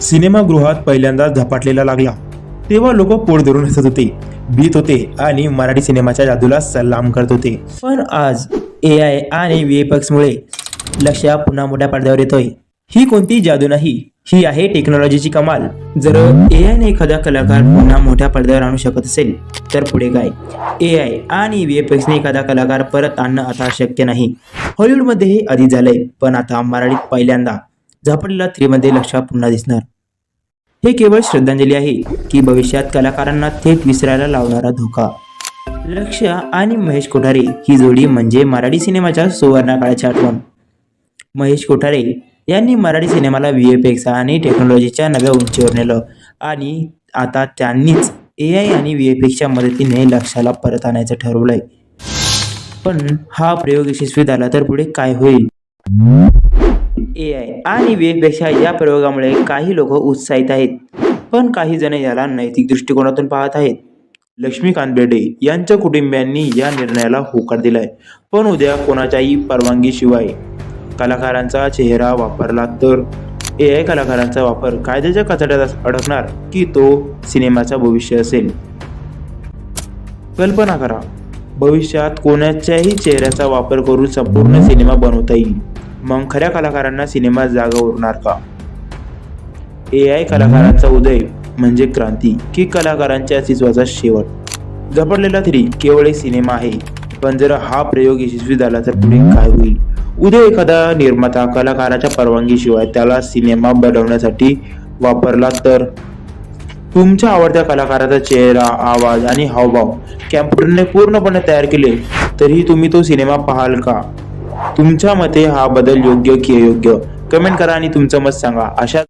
सिनेमागृहात पहिल्यांदा झपाटलेला लागला. तेव्हा लोक पोट धरून हसत होते भीत होते आणि मराठी सिनेमाच्या जादूला सलाम करत होते. पण आज ए आय आणि व्हीएफएक्समुळे मुळे लक्ष पुन्हा मोठ्या पडद्यावर येतोय. ही कोणती जादू नाही ही आहे टेक्नॉलॉजीची कमाल. जर ए आयने एखादा कलाकार पुन्हा मोठ्या पडद्यावर आणू शकत असेल तर पुढे काय? ए आय आणि व्हीएफएक्सने एखादा कलाकार परत आणणं आता शक्य नाही. हॉलिवूडमध्ये हे आधी झालंय पण आता मराठीत पहिल्यांदा. झपडलेला थ्रीमध्ये लक्ष पुन्हा दिसणार. हे केवळ श्रद्धांजली आहे की भविष्यात कलाकारांना थेट विसरायला लावणारा धोका. लक्ष आणि महेश कोठारे ही जोडी म्हणजे मराठी सिनेमाच्या सुवर्णकाळाची आठवण. महेश कोठारे यांनी मराठी सिनेमाला व्ही एफ एक्स आणि टेक्नॉलॉजीच्या नव्या उंचीवर नेलं आणि आता त्यांनीच ए आय आणि व्ही एफ एक्सच्या मदतीने लक्षाला परत आणायचं ठरवलंय. पण हा प्रयोग यशस्वी झाला तर पुढे काय होईल? ए आय आणि वेगपेक्षा या प्रयोगामुळे काही लोक उत्साहित आहेत. पण काही जण याला नैतिक दृष्टिकोनातून पाहत आहेत. लक्ष्मीकांत बेर्डे यांच्या कुटुंबियांनी या निर्णयाला होकार दिलाय. पण उद्या कोणाच्याही परवानगीशिवाय कलाकारांचा चेहरा वापरला तर? ए आय कलाकारांचा वापर कायद्याच्या कचड्यात अडकणार की तो सिनेमाचा भविष्य असेल? कल्पना करा भविष्यात कोणाच्याही चेहऱ्याचा वापर करून संपूर्ण सिनेमा बनवता येईल. मग खऱ्या कलाकारांना सिनेमा जागा उरणार का? ए आय कलाकारांचा उदय म्हणजे क्रांती की कलाकारांच्या अस्तित्वाचा शेवट? झपडलेला थ्री केवळ एक सिनेमा आहे पण जर हा प्रयोग यशस्वी झाला तर पुढे काय होईल? उद्या एखादा निर्माता कलाकाराच्या परवानगीशिवाय त्याला सिनेमा बनवण्यासाठी वापरला तर? तुमच्या आवडत्या कलाकाराचा चेहरा आवाज आणि हावभाव कॅम्प्युटरने पूर्णपणे तयार केले तरीही तुम्ही तो सिनेमा पाहाल का? तुमच्या मते हा बदल योग्य की अयोग्य? कमेंट करा आणि तुमचं मत सांगा. अशा